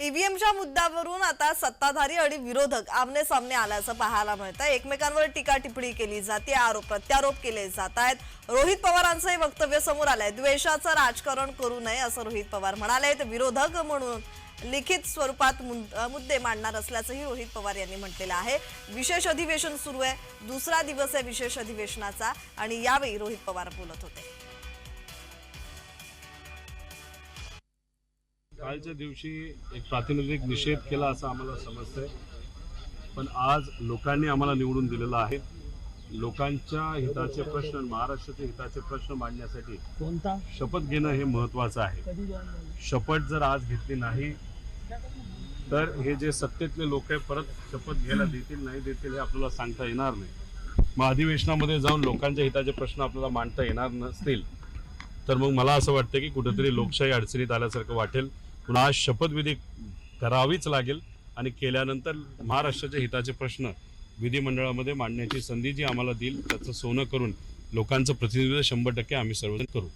ईव्हीएमच्या मुद्द्यावरून आता सत्ताधारी आणि विरोधक आमने सामने आल्याचं पाहायला मिळतं एकमेकांवर टीका टिप्पणी केली जाते आरोप प्रत्यारोप केले जात आहेत. रोहित पवारांचंही वक्तव्य समोर आलंय. द्वेषाचं राजकारण करू नये असं रोहित पवार म्हणाले तर विरोधक म्हणून लिखित स्वरूपात मुद्दे मांडणार असल्याचंही रोहित पवार यांनी म्हटलेलं आहे. विशेष अधिवेशन सुरू आहे. दुसरा दिवस आहे विशेष अधिवेशनाचा आणि यावेळी रोहित पवार बोलत होते. कालच्या दिवशी एक प्रातिनिधिक निषेध केला असं आम्हाला समजतंय. पण आज लोकांनी आम्हाला निवडून दिलेलं आहे. लोकांच्या हिताचे प्रश्न महाराष्ट्राचे हिताचे प्रश्न मांडण्यासाठी कोणता? शपथ घेणं हे महत्वाचं आहे. शपथ जर आज घेतली नाही तर हे जे सत्तेतले लोक आहे परत शपथ घ्यायला देतील नाही देतील हे आपल्याला सांगता येणार नाही. मग अधिवेशनामध्ये जाऊन लोकांच्या हिताचे प्रश्न आपल्याला मांडता येणार नसतील तर मग मला असं वाटतं की कुठेतरी लोकशाही अडचणीत आल्यासारखं वाटेल. पुन्हा आज शपथविधी करावीच लागेल आणि केल्यानंतर महाराष्ट्राच्या हिताचे प्रश्न विधिमंडळामध्ये मांडण्याची संधी जी आम्हाला देईल त्याचं सोनं करून लोकांचं प्रतिनिधित्व शंभर टक्के आम्ही सर्वजण करू.